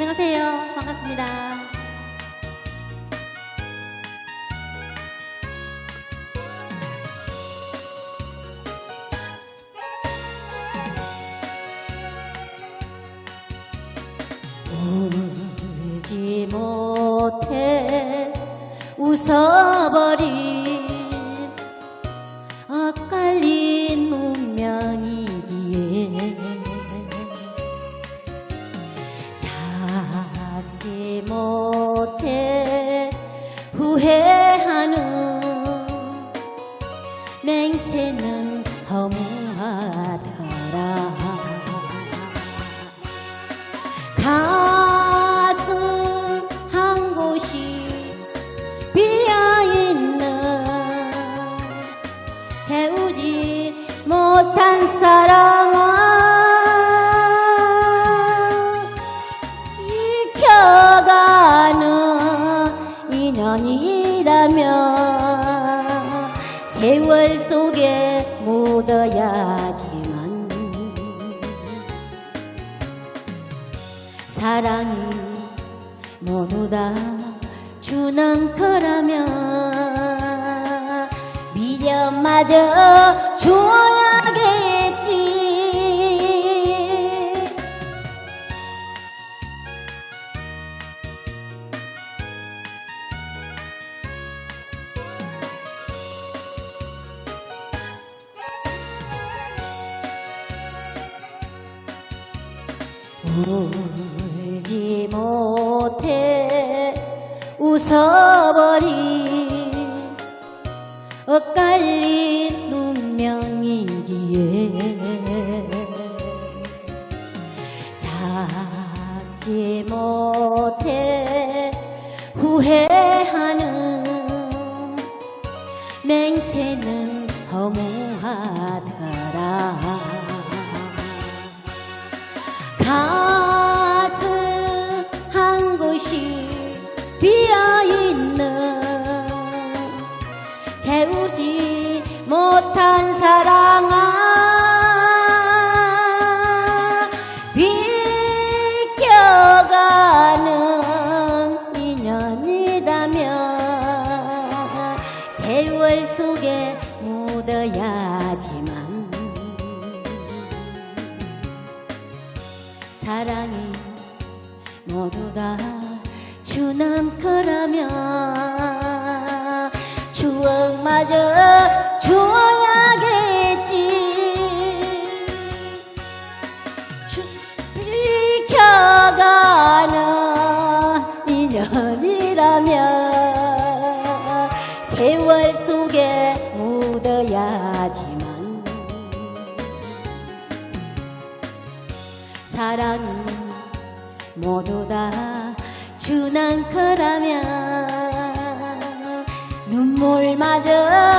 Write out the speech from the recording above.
안녕하세요. 반갑습니다. 울지 못해 웃어버린 인연이라면 세월 속에 묻어야지만 사랑이 모두 다 주는 거라면 미련마저 주어 울지 못해 웃어버린 엇갈린 운명이기에 잡지 못해 후회 못한 사랑아 비껴가는 인연이라면 세월 속에 묻어야지만 사랑이 모두 다 주는 거라면 추억마저 세월 속에 묻어야지만 사랑이 모두 다 주는 거라면 눈물마저